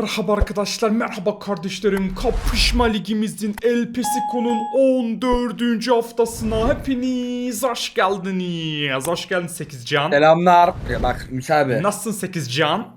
Merhaba arkadaşlar, merhaba kardeşlerim. Kapışma Ligimizin El Pesico'nun 14. haftasına hepiniz hoş geldiniz. Hoş geldin 8 Can. Selamlar. Ya bak abi. Nasılsın 8 Can?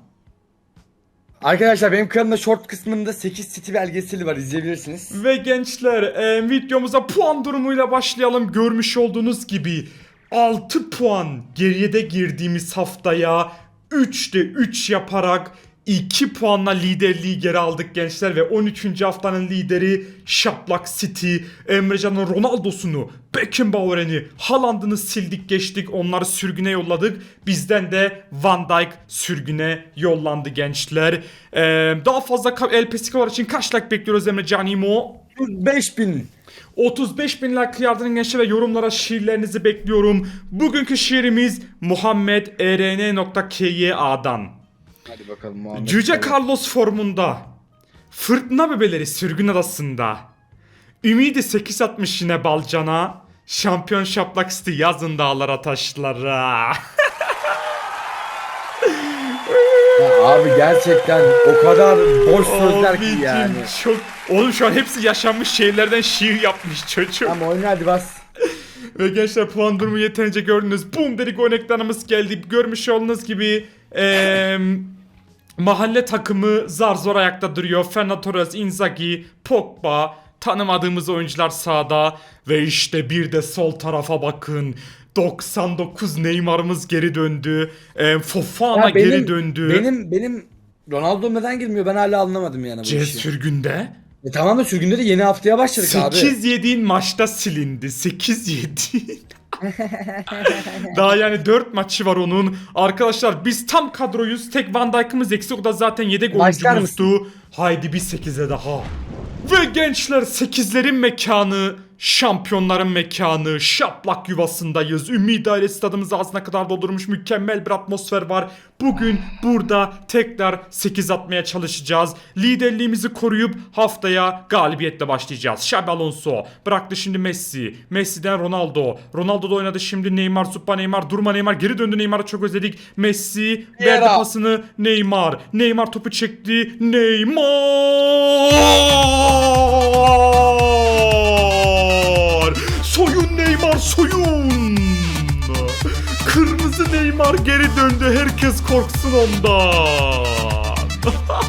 Arkadaşlar benim kanalımda short kısmında 8 City belgeseli var izleyebilirsiniz. Ve gençler e, videomuza puan durumuyla başlayalım. Görmüş olduğunuz gibi 6 puan geride girdiğimiz haftaya 3'te 3 yaparak 2 puanla liderliği geri aldık gençler ve 13. haftanın lideri Şaplak City, Emrecan'ın Ronaldo'sunu, Beckenbauer'ini, Haaland'ını sildik geçtik onları sürgüne yolladık. Bizden de Van Dijk sürgüne yollandı gençler. Ee, daha fazla El Pesico'lar için kaç like bekliyoruz Emre Canimo? 5000. 35 bin like yardının gençler ve yorumlara şiirlerinizi bekliyorum. Bugünkü şiirimiz Muhammed ern.kya'dan. Hadi bakalım Muhammed. Cüce Carlos formunda. Fırtına bebeleri sürgün adasında. Ümidi 8 atmış yine Balcan'a. Şampiyon şaplak sti yazın dağlara taşlara. Ya abi gerçekten o kadar boş sözler ki Abicim, yani. Çok... Oğlum şu an hepsi yaşanmış şeylerden şiir yapmış çocuk. Tamam oyna hadi bas. Ve gençler puan durumu yeterince gördünüz. Boom dedik oyun ekranımız geldi. Görmüş olduğunuz gibi eee, mahalle takımı zar zor ayakta duruyor. Fernando Torres, Inzaghi, Pogba, tanımadığımız oyuncular sağda. Ve işte bir de sol tarafa bakın. 99 Neymar'ımız geri döndü. Eee, Fofana Ya geri döndü. Benim benim Ronaldo neden girmiyor ben hala anlamadım yani bu C işi. sürgünde. E tamam da sürgünde de yeni haftaya başladık abi. 8 yediğin maçta silindi. 8 yediğin. Daha yani 4 maçı var onun. Arkadaşlar biz tam kadroyuz. Tek Van Dijk'ımız eksik. O da zaten yedek Başlar oyuncumuzdu. Haydi bir 8'e daha. Ve gençler 8'lerin mekanı, şampiyonların mekanı, şaplak yuvasındayız. Ümit Aile stadımız ağzına kadar doldurmuş mükemmel bir atmosfer var. Bugün burada tekrar 8 atmaya çalışacağız. Liderliğimizi koruyup haftaya galibiyetle başlayacağız. Xabi Alonso bıraktı şimdi Messi. Messi'den Ronaldo. Ronaldo da oynadı şimdi Neymar, Suppa Neymar, durma Neymar. Geri döndü Neymar'ı çok özledik. Messi verdi pasını Neymar. Neymar topu çekti. Neymar! Neymar soyun! Kırmızı Neymar geri döndü. Herkes korksun ondan.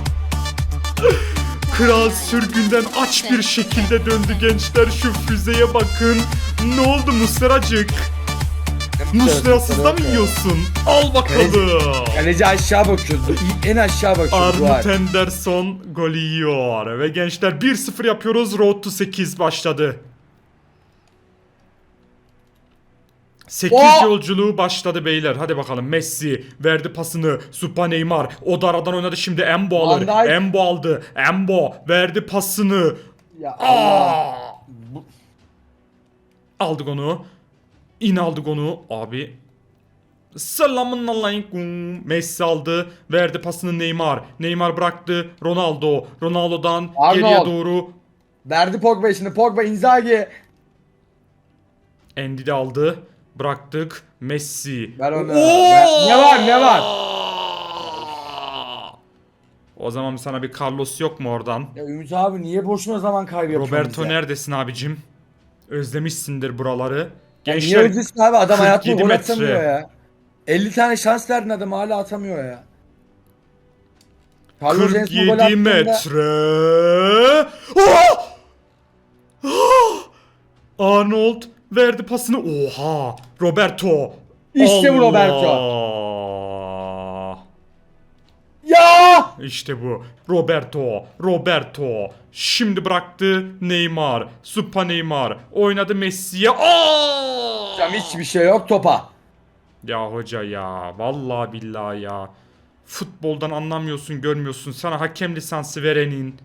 Kral sürgünden aç bir şekilde döndü gençler şu füzeye bakın. Ne oldu Musleracık? Muslerasız da mı yiyorsun? Al bakalım. Kaleci aşağı bakıyordu. En aşağı bakıyordu ay. Henderson golü yiyor. Ve gençler 1-0 yapıyoruz. Road to 8 başladı. 8 Oh! yolculuğu başladı beyler. Hadi bakalım Messi verdi pasını. Supa Neymar. O da aradan oynadı şimdi Embo alır. Van Dijk. Embo aldı. Embo verdi pasını. Ya. Aa! Aldık onu. İn aldık onu. Abi. Selamun aleyküm. Messi aldı. Verdi pasını Neymar. Neymar bıraktı. Ronaldo. Ronaldo'dan Arnold. geriye doğru. Verdi Pogba şimdi Pogba Inzaghi. Endi de aldı. Bıraktık. Messi. Ver onu. Ne var, ne var? O zaman sana bir Carlos yok mu oradan? Ya Ümit abi niye boşuna zaman kaybı yapıyorsun Roberto bize? neredesin abicim? Özlemişsindir buraları. Ya Niye Gençler öldürsün abi adam hayatında 47 gol atamıyor ya. 50 tane şans verdin adam hala atamıyor ya. Carlos en son gol 47 attığında- metre. Oh! Oh! Arnold verdi pasını. Oha! Roberto. İşte bu Roberto. Ya! İşte bu. Roberto. Roberto. Şimdi bıraktı Neymar. Supa Neymar. Oynadı Messi'ye. Aa! Hocam hiçbir şey yok topa. Ya hoca ya. Vallahi billahi ya. Futboldan anlamıyorsun, görmüyorsun. Sana hakem lisansı verenin.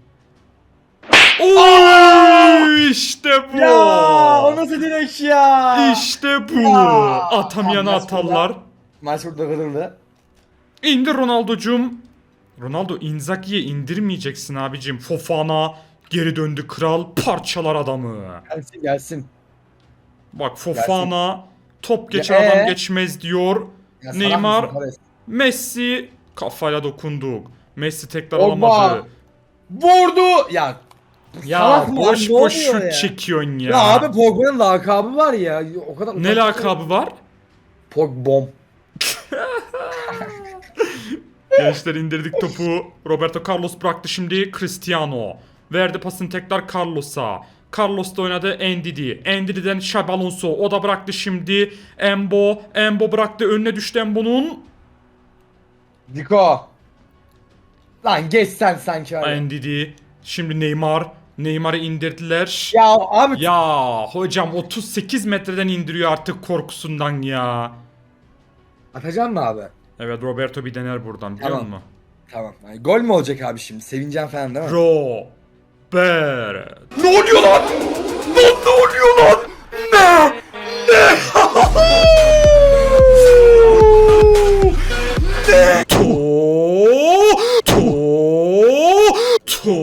Oy! İşte bu. Ya o nasıl direk ya? İşte bu. Ya. Atamayanı Maç atarlar. burada- Maç burada kırıldı. İndir Ronaldo'cum. Ronaldo Inzaghi'ye indirmeyeceksin abicim. Fofana geri döndü kral parçalar adamı. Gelsin gelsin. Bak Fofana top geçer Ya, adam ee? geçmez diyor. Ya Neymar. Messi kafayla dokunduk. Messi tekrar Pogba. alamadı. Vurdu. Ya Ya Salak mı boş lan? Ne boş oluyor şut ya? çekiyorsun ya. ya abi Pogba'nın lakabı var ya. O kadar ne uzak- lakabı var? Pogbom. Gençler indirdik topu. Roberto Carlos bıraktı şimdi Cristiano. Verdi pasını tekrar Carlos'a. Carlos da oynadı Endidi. Endidi'den Xabi Alonso. O da bıraktı şimdi. Embo. Embo bıraktı. Önüne düştü Embo'nun. Diko. Lan geç sen sanki abi. Endidi. Şimdi Neymar. Neymar'ı indirdiler. Ya abi Ya hocam 38 metreden indiriyor artık korkusundan ya. atacağım mı abi? Evet Roberto bir dener buradan biliyor Tamam. musun? Tamam. Yani gol mü olacak abi şimdi? Sevineceğim falan değil mi? Robert. Ne oluyor lan? Lan ne oluyor lan? Ne? Ne? ne? To to to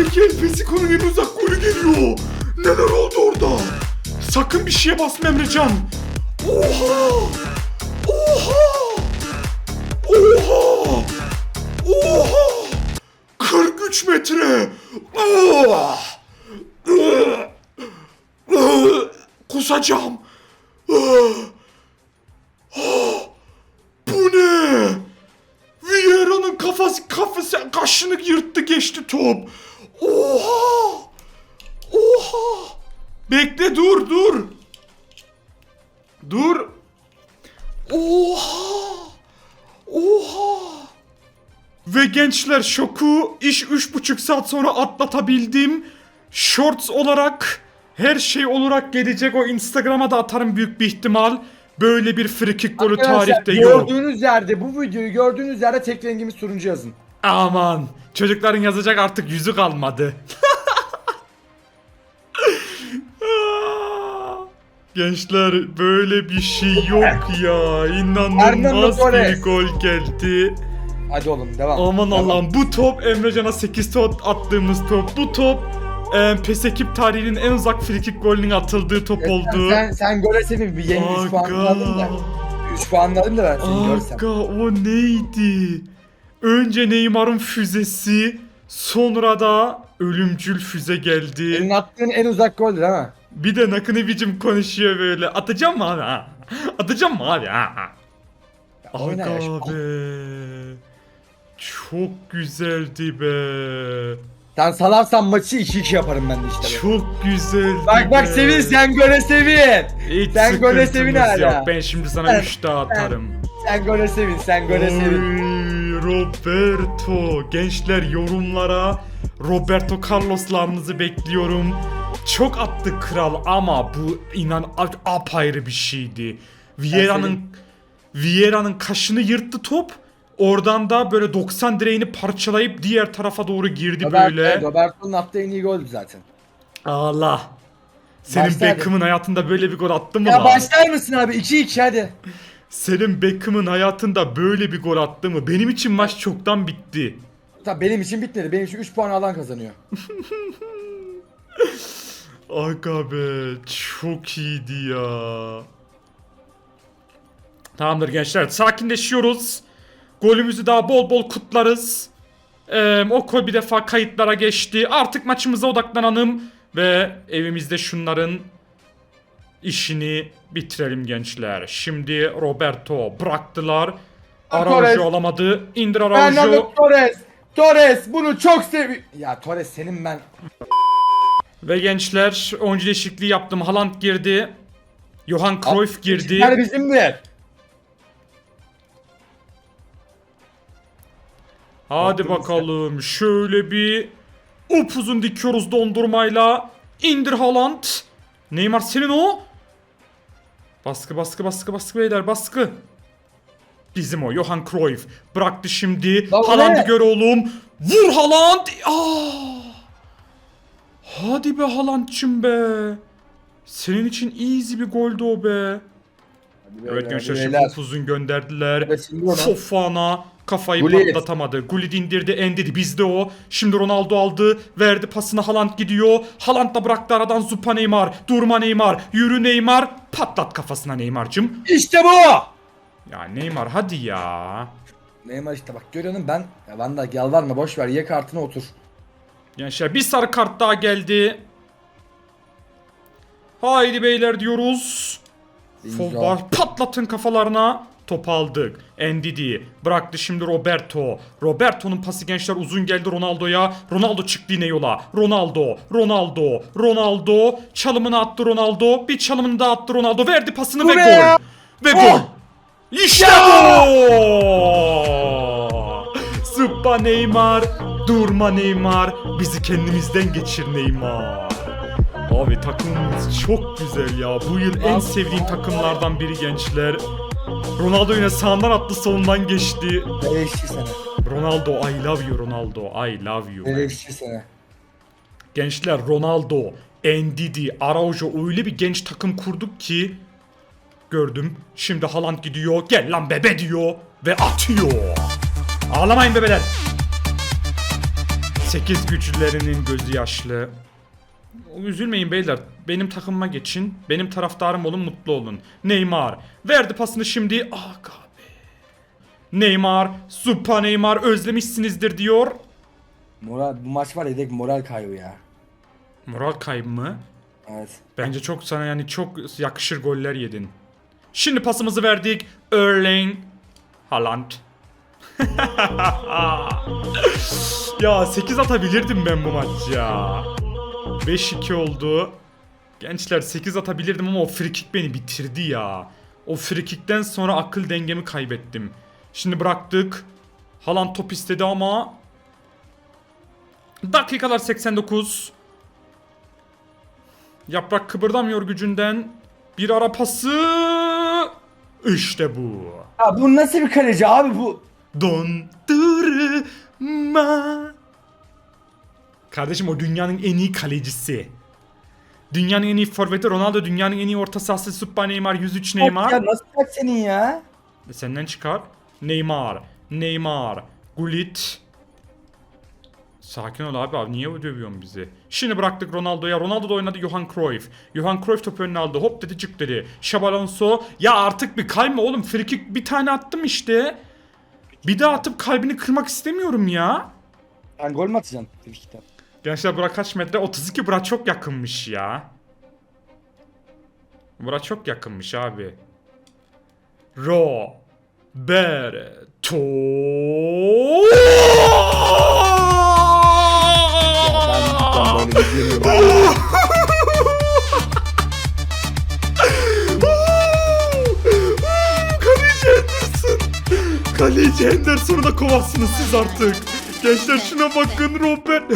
PES ekip Pesiko'nun en uzak golü geliyor. Neler oldu orada? Sakın bir şeye basma Emrecan. Oha! Oha! Oha! Oha! 43 metre. Ah! Kusacağım. Bu ne? Vieira'nın kafası kafası kaşını yırttı geçti top. Oha! Oha! Bekle dur dur. Dur. Oha! Oha! Ve gençler şoku iş 3,5 saat sonra atlatabildim. Shorts olarak her şey olarak gelecek o Instagram'a da atarım büyük bir ihtimal. Böyle bir free kick golü Arkadaşlar, tarihte yok. Gördüğünüz yerde bu videoyu gördüğünüz yerde tek rengimiz turuncu yazın. Aman çocukların yazacak artık yüzü kalmadı. Gençler böyle bir şey yok ya. İnanılmaz bir gol geldi. Hadi oğlum devam. Aman Devam. Allah'ım bu top Emrecan'a 8 top attığımız top. Bu top e, PES ekip tarihinin en uzak frikik golünün atıldığı top oldu. Sen, sen gole sevin bir yeni 3 puan aldın da. Aga. 3 puan da ben seni görsem. Aga o neydi? Önce Neymar'ın füzesi, sonra da ölümcül füze Senin geldi. attığın en uzak gol değil mi? Bir de Nakını biçim konuşuyor böyle. Atacağım mı abi? Ha? Atacağım mı abi? Ha? Aga be. Çok güzeldi be. Sen salarsan maçı 2-2 yaparım ben de işte. Çok güzeldi Bak bak sevin sen gole sevin. Hiç sen gole sevin yok. hala. Ben şimdi sana 3 daha atarım. Sen gole sevin sen gole sevin. Roberto. Gençler yorumlara Roberto Carlos'larınızı bekliyorum. Çok attı kral ama bu inan apayrı bir şeydi. Vieira'nın Vieira'nın kaşını yırttı top. Oradan da böyle 90 direğini parçalayıp diğer tarafa doğru girdi Robert, böyle. Roberto'nun attığı en iyi goldü zaten. Allah. Senin Başla hadi. Beckham'ın hayatında böyle bir gol attı mı Ya lan? başlar mısın abi 2-2 hadi. Senin Beckham'ın hayatında böyle bir gol attı mı? Benim için maç çoktan bitti. Tabii benim için bitmedi. Benim için 3 puan alan kazanıyor. Aga be çok iyiydi ya. Tamamdır gençler sakinleşiyoruz. Golümüzü daha bol bol kutlarız. Ee, o gol bir defa kayıtlara geçti. Artık maçımıza odaklanalım. Ve evimizde şunların işini bitirelim gençler. Şimdi Roberto bıraktılar. Araujo alamadı. İndir Araujo. Fernando Torres. Torres bunu çok sevi... Ya Torres senin ben... Ve gençler oyuncu değişikliği yaptım. Haaland girdi. Johan Cruyff girdi. Yani bizimdir. Hadi Baktım bakalım. Şöyle bir upuzun dikiyoruz dondurmayla. İndir Haaland. Neymar senin o. Baskı baskı baskı baskı beyler baskı. Bizim o Johan Cruyff. Bıraktı şimdi. Haaland'ı gör oğlum. Vur Haaland. Aa! Hadi be Haaland'cım be. Senin için easy bir goldü o be. Evet gençler şimdi upuzun gönderdiler. Fofana kafayı Gullit. patlatamadı. Gullit indirdi endidi bizde o. Şimdi Ronaldo aldı. Verdi pasını Haaland gidiyor. Haaland da bıraktı aradan Zupa Neymar. Durma Neymar. Yürü Neymar. Patlat kafasına Neymar'cım. İşte bu. Ya Neymar hadi ya. Neymar işte bak görüyorsun ben. Ya Dijk yalvarma boş ver ye kartına otur. Gençler bir sarı kart daha geldi. Haydi beyler diyoruz. Fobah patlatın kafalarına. Top aldık. Ndidi bıraktı şimdi Roberto. Roberto'nun pası gençler uzun geldi Ronaldo'ya. Ronaldo çıktı yine yola. Ronaldo, Ronaldo, Ronaldo. Çalımını attı Ronaldo. Bir çalımını daha attı Ronaldo. Verdi pasını ve be gol. ya. Ve Oh. gol. İşte bu. Zıppa Neymar. Durma Neymar. Bizi kendimizden geçir Neymar. Abi takımımız çok güzel ya. Bu yıl en sevdiğim takımlardan biri gençler. Ronaldo yine sağından attı solundan geçti. Beleşçi sene. Ronaldo I love you Ronaldo I love you. Beleşçi sene. Gençler Ronaldo, Ndidi, Araujo öyle bir genç takım kurduk ki gördüm. Şimdi Haaland gidiyor. Gel lan bebe diyor ve atıyor. Ağlamayın bebeler. 8 güçlülerinin gözü yaşlı. Üzülmeyin beyler. Benim takımıma geçin. Benim taraftarım olun, mutlu olun. Neymar verdi pasını şimdi. Ah be. Neymar, Supa Neymar özlemişsinizdir diyor. Moral, bu maç var ya direkt moral kaybı ya. Moral kaybı mı? Evet. Bence çok sana yani çok yakışır goller yedin. Şimdi pasımızı verdik. Erling Haaland. ya 8 atabilirdim ben bu maç ya. 5-2 oldu. Gençler 8 atabilirdim ama o frikik beni bitirdi ya. O frikikten sonra akıl dengemi kaybettim. Şimdi bıraktık. Haaland top istedi ama Dakikalar 89. Yaprak kıpırdamıyor gücünden. Bir ara pası. İşte bu. Ya bu nasıl bir kaleci abi bu? Dondurma. Kardeşim o dünyanın en iyi kalecisi. Dünyanın en iyi forveti Ronaldo, dünyanın en iyi orta sahası Super Neymar, 103 Neymar. Ya nasıl kaç senin ya? E Senden çıkar. Neymar, Neymar, Gullit. Sakin ol abi abi niye dövüyorsun bizi? Şimdi bıraktık Ronaldo'ya. Ronaldo da oynadı Johan Cruyff. Johan Cruyff topu önüne aldı. Hop dedi çık dedi. Xabi Alonso. Ya artık bir kayma oğlum. Frikik bir tane attım işte. Bir daha atıp kalbini kırmak istemiyorum ya. Sen gol mü atacaksın? Gençler bura kaç metre? 32 bura çok yakınmış ya. Bura çok yakınmış abi. Ro. Kaleci Henderson. Kaleci Henderson'u da kovarsınız siz artık. Gençler şuna bakın Robert.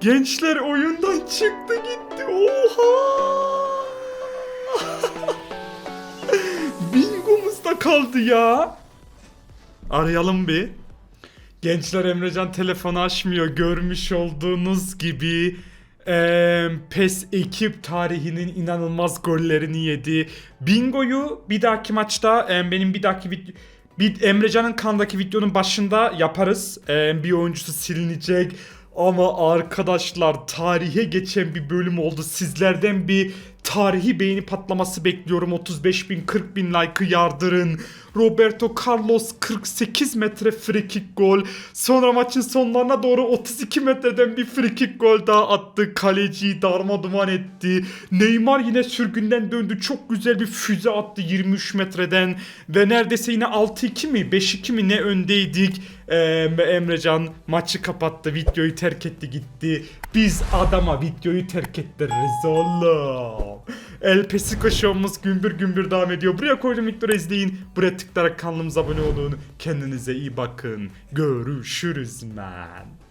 Gençler oyundan çıktı gitti. Oha. Bingomuzda kaldı ya. Arayalım bir. Gençler Emrecan telefonu açmıyor. Görmüş olduğunuz gibi eee, PES ekip tarihinin inanılmaz gollerini yedi. Bingo'yu bir dahaki maçta eee, benim bir dahaki vid- bir Emrecan'ın kandaki videonun başında yaparız. Eee, bir oyuncusu silinecek. Ama arkadaşlar tarihe geçen bir bölüm oldu. Sizlerden bir tarihi beğeni patlaması bekliyorum. 35 bin 40 bin like'ı yardırın. Roberto Carlos 48 metre free kick gol. Sonra maçın sonlarına doğru 32 metreden bir free kick gol daha attı. Kaleciyi darma duman etti. Neymar yine sürgünden döndü. Çok güzel bir füze attı 23 metreden. Ve neredeyse yine 6-2 mi 5-2 mi ne öndeydik. Ee, Emrecan maçı kapattı. Videoyu terk etti gitti. Biz adama videoyu terk ettiririz oğlum. El Pesico Show'umuz gümbür gümbür devam ediyor. Buraya koydum linkleri izleyin. Buraya tıklayarak kanalımıza abone olun. Kendinize iyi bakın. Görüşürüz man.